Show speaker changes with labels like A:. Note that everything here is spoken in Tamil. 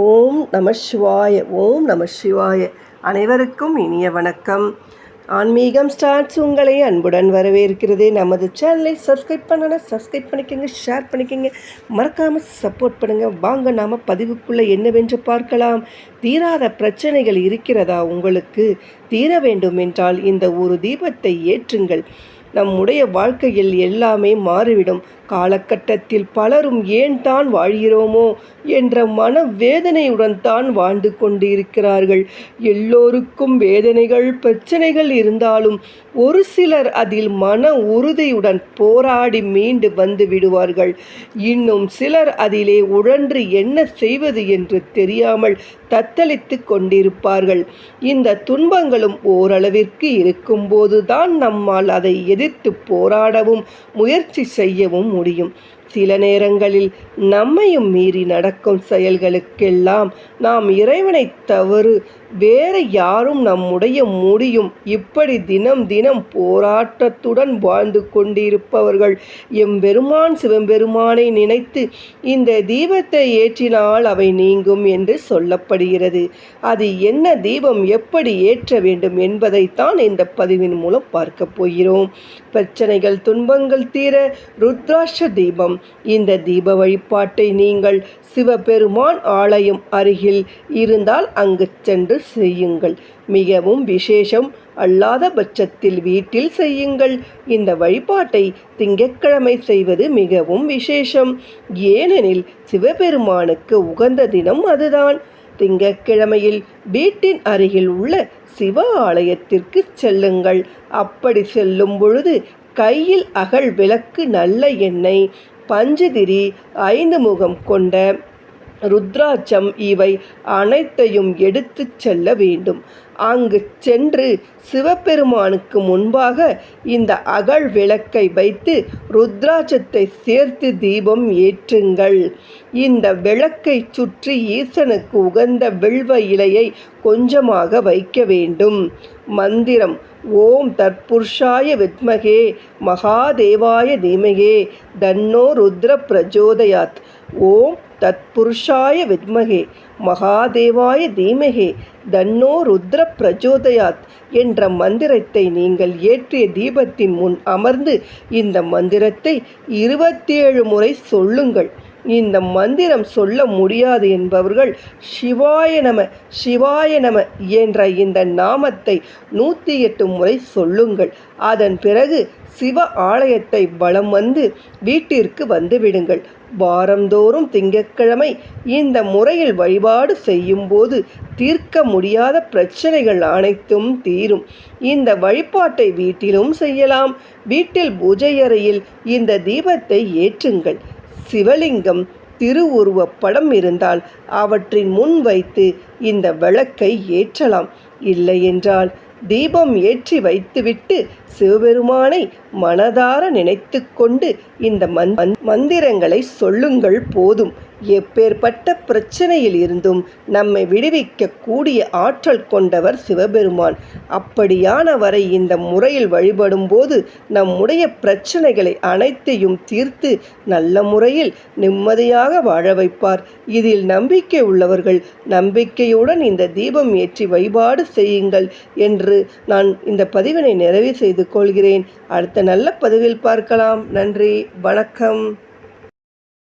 A: ஓம் நம சிவாய ஓம் நம சிவாய. அனைவருக்கும் இனிய வணக்கம். ஆன்மீகம் ஸ்டார்ட்ஸ் உங்களை அன்புடன் வரவேற்கிறது. நமது சேனலை சப்ஸ்கிரைப் பண்ணணும் சப்ஸ்கிரைப் பண்ணிக்கோங்க ஷேர் பண்ணிக்கோங்க. மறக்காமல் சப்போர்ட் பண்ணுங்கள் வாங்க நாம் பதிவுக்குள்ளே என்னவென்று பார்க்கலாம். தீராத பிரச்சனைகள் இருக்கிறதா உங்களுக்கு? தீர வேண்டும் என்றால் இந்த ஒரு தீபத்தை ஏற்றுங்கள். நம்முடைய வாழ்க்கையில் எல்லாமே மாறிவிடும். காலகட்டத்தில் பலரும் ஏன் தான் வாழ்கிறோமோ என்ற மன வேதனையுடன் தான் வாழ்ந்து கொண்டிருக்கிறார்கள். எல்லோருக்கும் வேதனைகள் பிரச்சனைகள் இருந்தாலும் ஒரு சிலர் அதில் மன உறுதியுடன் போராடி மீண்டு வந்து விடுவார்கள். இன்னும் சிலர் அதிலே உழன்று என்ன செய்வது என்று தெரியாமல் தத்தளித்து கொண்டிருப்பார்கள். இந்த துன்பங்களும் ஓரளவிற்கு இருக்கும்போதுதான் நம்மால் அதை எதிர்த்து போராடவும் முயற்சி செய்யவும் முடியும். சில நேரங்களில் நம்மையும் மீறி நடக்கும் செயல்களுக்கெல்லாம் நாம் இறைவனை தவறு வேறு யாரும் நம்முடைய முடியும். இப்படி தினம் தினம் போராட்டத்துடன் வாழ்ந்து கொண்டிருப்பவர்கள் எம்பெருமான் சிவபெருமானை நினைத்து இந்த தீபத்தை ஏற்றினால் அவை நீங்கும் என்று சொல்லப்படுகிறது. அது என்ன தீபம் எப்படி ஏற்ற வேண்டும் என்பதைத்தான் இந்த பதிவின் மூலம் பார்க்க போகிறோம். பிரச்சனைகள் துன்பங்கள் தீர ருத்ராட்ச தீபம். இந்த தீப வழிபாட்டை நீங்கள் சிவபெருமான் ஆலயம் அருகில் இருந்தால் அங்கு சென்று செய்யுங்கள். மிகவும் விசேஷம். அல்லாத பட்சத்தில் வீட்டில் செய்யுங்கள். இந்த வழிபாட்டை திங்கட்கிழமை செய்வது மிகவும் விசேஷம். ஏனெனில் சிவபெருமானுக்கு உகந்த தினம் அதுதான். திங்கட்கிழமையில் வீட்டின் அருகில் உள்ள சிவ ஆலயத்திற்கு செல்லுங்கள். அப்படி செல்லும் பொழுது கையில் அகல் விளக்கு நல்ல எண்ணெய் பஞ்சுதிரி ஐந்து முகம் கொண்ட ருத்ராட்சம் இவை அனைத்தையும் எடுத்துச் செல்ல வேண்டும். அங்கு சென்று சிவபெருமானுக்கு முன்பாக இந்த அகழ் விளக்கை வைத்து ருத்ராட்சத்தை சேர்த்து தீபம் ஏற்றுங்கள். இந்த விளக்கை சுற்றி ஈசனுக்கு உகந்த வில்வ இலையை கொஞ்சமாக வைக்க வேண்டும். மந்திரம் ஓம் தற்புருஷாய வித்மகே மகாதேவாய தீமகே தன்னோ ருத்ர பிரஜோதயாத். ஓம் தத்புருஷாய வித்மகே மகாதேவாய தீமகே தன்னோ ருத்ர பிரஜோதயாத் என்ற மந்திரத்தை நீங்கள் ஏற்றிய தீபத்தின் முன் அமர்ந்து இந்த மந்திரத்தை இருபத்தி ஏழு முறை சொல்லுங்கள். இந்த மந்திரம் சொல்ல முடியாது என்பவர்கள் சிவாய நம சிவாய நம என்ற இந்த நாமத்தை நூற்றி எட்டு முறை சொல்லுங்கள். அதன் பிறகு சிவ ஆலயத்தை வலம் வந்து வீட்டிற்கு வந்துவிடுங்கள் வாரந்தோறும் திங்கட்கிழமை இந்த முறையில் வழிபாடு செய்யும்போது தீர்க்க முடியாத பிரச்சனைகள் அனைத்தும் தீரும். இந்த வழிபாட்டை வீட்டிலும் செய்யலாம். வீட்டில் பூஜை அறையில் இந்த தீபத்தை ஏற்றுங்கள். சிவலிங்கம் திருவுருவப்படம் இருந்தால் அவற்றின் முன் வைத்து இந்த விளக்கை ஏற்றலாம். இல்லையென்றால் தீபம் ஏற்றி வைத்துவிட்டு சிவபெருமானை மனதார நினைத்து கொண்டு இந்த மந்திரங்களை சொல்லுங்கள் போதும். எப்பேற்பட்ட பிரச்சனையில் இருந்தும் நம்மை விடுவிக்க கூடிய ஆற்றல் கொண்டவர் சிவபெருமான். அப்படியானவரை இந்த முறையில் வழிபடும் போது நம்முடைய பிரச்சனைகளை அனைத்தையும் தீர்த்து நல்ல முறையில் நிம்மதியாக வாழ வைப்பார். இதில் நம்பிக்கை உள்ளவர்கள் நம்பிக்கையுடன் இந்த தீபம் ஏற்றி வழிபாடு செய்யுங்கள் என்று நான் இந்த பதிவினை நிறைவு செய்து கொள்கிறேன். அடுத்த நல்ல பதிவில் பார்க்கலாம். நன்றி. வணக்கம்.